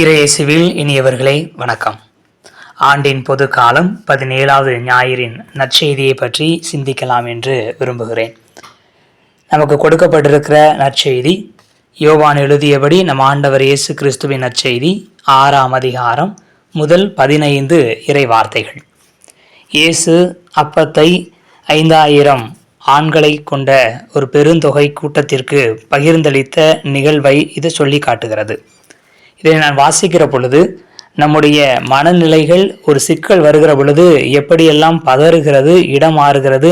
இறையேசுவில் இனியவர்களே வணக்கம். ஆண்டின் பொது காலம் பதினேழாவது ஞாயிறின் நற்செய்தியை பற்றி சிந்திக்கலாம் என்று விரும்புகிறேன். நமக்கு கொடுக்கப்பட்டிருக்கிற நற்செய்தி யோவான் எழுதியபடி நம் ஆண்டவர் இயேசு கிறிஸ்துவின் நற்செய்தி ஆறாம் அதிகாரம் முதல் பதினைந்து இறை வார்த்தைகள். இயேசு அப்பத்தை ஐந்தாயிரம் ஆண்களை கொண்ட ஒரு பெருந்தொகை கூட்டத்திற்கு பகிர்ந்தளித்த நிகழ்வை இது சொல்லி காட்டுகிறது. இதை நான் வாசிக்கிற பொழுது நம்முடைய மனநிலைகள் ஒரு சிக்கல் வருகிற பொழுது எப்படியெல்லாம் பதறுகிறது இடம் மாறுகிறது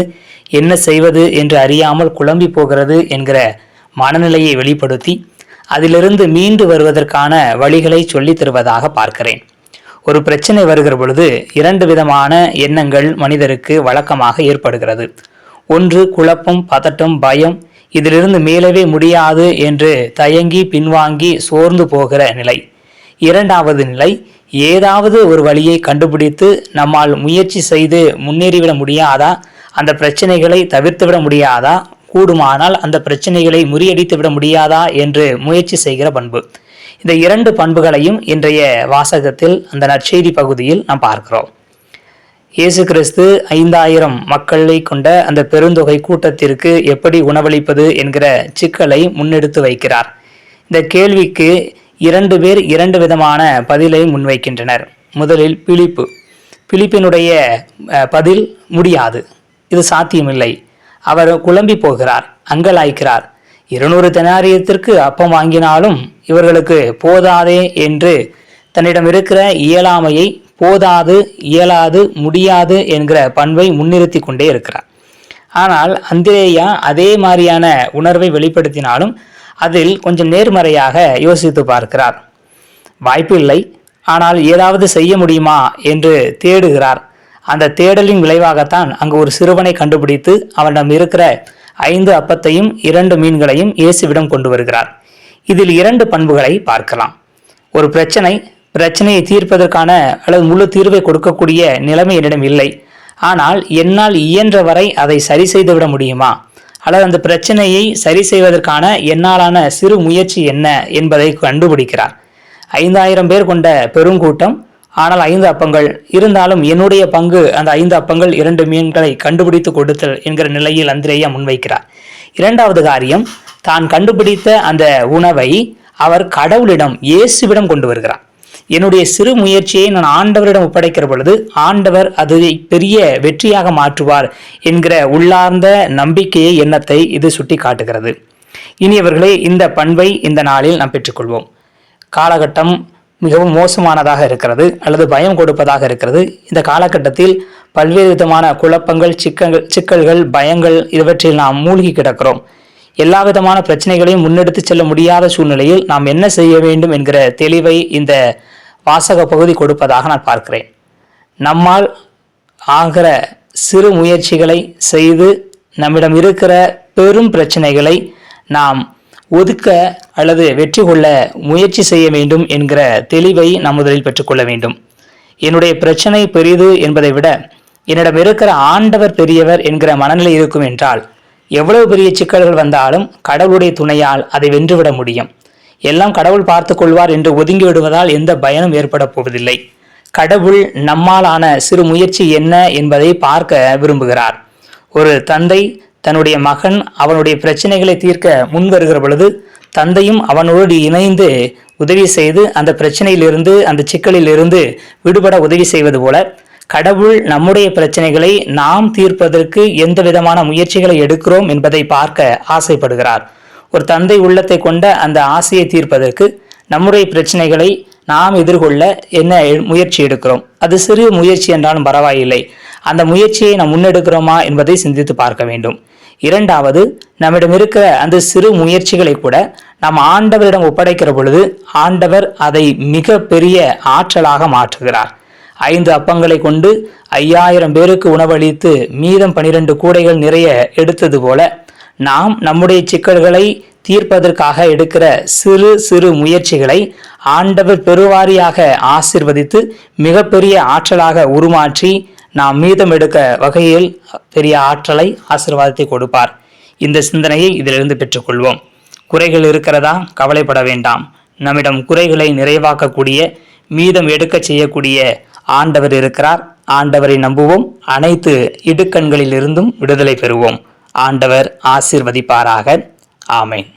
என்ன செய்வது என்று அறியாமல் குழம்பி போகிறது என்கிற மனநிலையை வெளிப்படுத்தி அதிலிருந்து மீண்டு வருவதற்கான வழிகளை சொல்லித் தருவதாக பார்க்கிறேன். ஒரு பிரச்சனை வருகிற பொழுது இரண்டு விதமான எண்ணங்கள் மனிதருக்கு வழக்கமாக ஏற்படுகிறது. ஒன்று குழப்பம் பதட்டம் பயம் இதிலிருந்து மீளவே முடியாது என்று தயங்கி பின்வாங்கி சோர்ந்து போகிற நிலை. இரண்டாவது நிலை ஏதாவது ஒரு வழியை கண்டுபிடித்து நம்மால் முயற்சி செய்து முன்னேறிவிட முடியாதா? அந்த பிரச்சனைகளை தவிர்த்துவிட முடியாதா? கூடுமானால் அந்த பிரச்சனைகளை முறியடித்து விட முடியாதா என்று முயற்சி செய்கிற பண்பு. இந்த இரண்டு பண்புகளையும் இன்றைய வாசகத்தில் அந்த நற்செய்தி பகுதியில் நாம் பார்க்கிறோம். இயேசு கிறிஸ்து ஐந்தாயிரம் மக்களை கொண்ட அந்த பெருந்தொகை கூட்டத்திற்கு எப்படி உணவளிப்பது என்கிற சிக்கலை முன்னெடுத்து வைக்கிறார். இந்த கேள்விக்கு இரண்டு பேர் இரண்டு விதமான பதிலை முன்வைக்கின்றனர். முதலில் பிலிப்பு. பிலிப்பினுடைய பதில் முடியாது. இது சாத்தியமில்லை. அவர் குழம்பி போகிறார் அங்கலாய்க்கிறார். இருநூறு தெனாரியத்திற்கு அப்பம் வாங்கினாலும் இவர்களுக்கு போதாதே என்று தன்னிடம் இருக்கிற இயலாமையை போதாது இயலாது முடியாது என்கிற பண்பை முன்னிறுத்தி கொண்டே இருக்கிறார். ஆனால் அந்திரேயா அதே மாதிரியான உணர்வை வெளிப்படுத்தினாலும் அதில் கொஞ்சம் நேர்மறையாக யோசித்து பார்க்கிறார். வாய்ப்பு இல்லை. ஆனால் ஏதாவது செய்ய முடியுமா என்று தேடுகிறார். அந்த தேடலின் விளைவாகத்தான் அங்கு ஒரு சிறுவனை கண்டுபிடித்து அவனிடம் இருக்கிற ஐந்து அப்பத்தையும் இரண்டு மீன்களையும் இயேசுவிடம் கொண்டு வருகிறார். இதில் இரண்டு பண்புகளை பார்க்கலாம். ஒரு பிரச்சனை பிரச்சனையை தீர்ப்பதற்கான அல்லது முழு தீர்வை கொடுக்கக்கூடிய நிலைமை என்னிடம் இல்லை. ஆனால் என்னால் இயன்ற வரை அதை சரி செய்துவிட முடியுமா? அல்லது அந்த பிரச்சனையை சரி செய்வதற்கான என்னாலான சிறு முயற்சி என்ன என்பதை கண்டுபிடிக்கிறார். ஐந்தாயிரம் பேர் கொண்ட பெருங்கூட்டம் ஆனால் ஐந்து அப்பங்கள். இருந்தாலும் என்னுடைய பங்கு அந்த ஐந்து அப்பங்கள் இரண்டு மீன்களை கண்டுபிடித்து கொடுத்தல் என்கிற நிலையில் அந்திரேயா முன்வைக்கிறார். இரண்டாவது காரியம் தான் கண்டுபிடித்த அந்த உணவை அவர் கடவுளிடம் இயேசுவிடம் கொண்டு வருகிறார். என்னுடைய சிறு முயற்சியை நான் ஆண்டவரிடம் ஒப்படைக்கிற பொழுது ஆண்டவர் அதை பெரிய வெற்றியாக மாற்றுவார் என்கிற உள்ளார்ந்த நம்பிக்கையை எண்ணத்தை இது சுட்டி காட்டுகிறது இனியவர்களே இந்த பண்பை இந்த நாளில் நாம் பெற்றுக்கொள்வோம். காலகட்டம் மிகவும் மோசமானதாக இருக்கிறது அல்லது பயம் கொடுப்பதாக இருக்கிறது. இந்த காலகட்டத்தில் பல்வேறு விதமான குழப்பங்கள் சிக்கங்கள் சிக்கல்கள் பயங்கள் இவற்றில் நாம் மூழ்கி கிடக்கிறோம். எல்லா விதமான பிரச்சனைகளையும் முன்னெடுத்து செல்ல முடியாத சூழ்நிலையில் நாம் என்ன செய்ய வேண்டும் என்கிற தெளிவை இந்த வாசக பகுதி கொடுப்பதாக நான் பார்க்கிறேன். நம்மால் ஆகிற சிறு முயற்சிகளை செய்து நம்மிடம் இருக்கிற பெரும் பிரச்சனைகளை நாம் ஒதுக்க அல்லது வெற்றி கொள்ள முயற்சி செய்ய வேண்டும் என்கிற தெளிவை நாம் முதலில் பெற்றுக்கொள்ள வேண்டும். என்னுடைய பிரச்சனை பெரிது என்பதை விட என்னிடம் இருக்கிற ஆண்டவர் பெரியவர் என்கிற மனநிலை இருக்கும் என்றால் எவ்வளவு பெரிய சிக்கல்கள் வந்தாலும் கடவுளுடைய துணையால் அதை வென்றுவிட முடியும். எல்லாம் கடவுள் பார்த்து கொள்வார் என்று ஒதுங்கி விடுவதால் எந்த பயனும் ஏற்பட போவதில்லை. கடவுள் நம்மாலான சிறு முயற்சி என்ன என்பதை பார்க்க விரும்புகிறார். ஒரு தந்தை தன்னுடைய மகன் அவனுடைய பிரச்சனைகளை தீர்க்க முன் வருகிற பொழுது தந்தையும் அவனோடு இணைந்து உதவி செய்து அந்த பிரச்சனையிலிருந்து அந்த சிக்கலிலிருந்து விடுபட உதவி செய்வது போல கடவுள் நம்முடைய பிரச்சனைகளை நாம் தீர்ப்பதற்கு எந்த விதமான முயற்சிகளை எடுக்கிறோம் என்பதை பார்க்க ஆசைப்படுகிறார். ஒரு தந்தை உள்ளத்தை கொண்ட அந்த ஆசையை தீர்ப்பதற்கு நம்முடைய பிரச்சனைகளை நாம் எதிர்கொள்ள என்ன முயற்சி எடுக்கிறோம்? அது சிறு முயற்சி என்றாலும் பரவாயில்லை. அந்த முயற்சியை நாம் முன்னெடுக்கிறோமா என்பதை சிந்தித்து பார்க்க வேண்டும். இரண்டாவது நம்மிடம் இருக்கிற அந்த சிறு முயற்சிகளை கூட நாம் ஆண்டவரிடம் ஒப்படைக்கிற பொழுது ஆண்டவர் அதை மிக பெரிய ஆற்றலாக மாற்றுகிறார். ஐந்து அப்பங்களை கொண்டு ஐயாயிரம் பேருக்கு உணவளித்து மீதம் பனிரெண்டு கூடைகள் நிறைய எடுத்தது போல நாம் நம்முடைய சிக்கல்களை தீர்ப்பதற்காக எடுக்கிற சிறு சிறு முயற்சிகளை ஆண்டவர் பெருவாரியாக ஆசிர்வதித்து மிகப்பெரிய ஆற்றலாக உருமாற்றி நாம் மீதம் எடுக்க வகையில் பெரிய ஆற்றலை ஆசிர்வாதத்தை கொடுப்பார். இந்த சிந்தனையை இதிலிருந்து பெற்றுக்கொள்வோம். குறைகள் இருக்கிறதா? கவலைப்பட வேண்டாம். நம்மிடம் குறைகளை நிறைவாக்கக்கூடிய மீதம் எடுக்க செய்யக்கூடிய ஆண்டவர் இருக்கிறார். ஆண்டவரை நம்புவோம். அனைத்து இடுக்கண்களிலிருந்தும் விடுதலை பெறுவோம். ஆண்டவர் ஆசிர்வதிப்பாராக. ஆமேன்.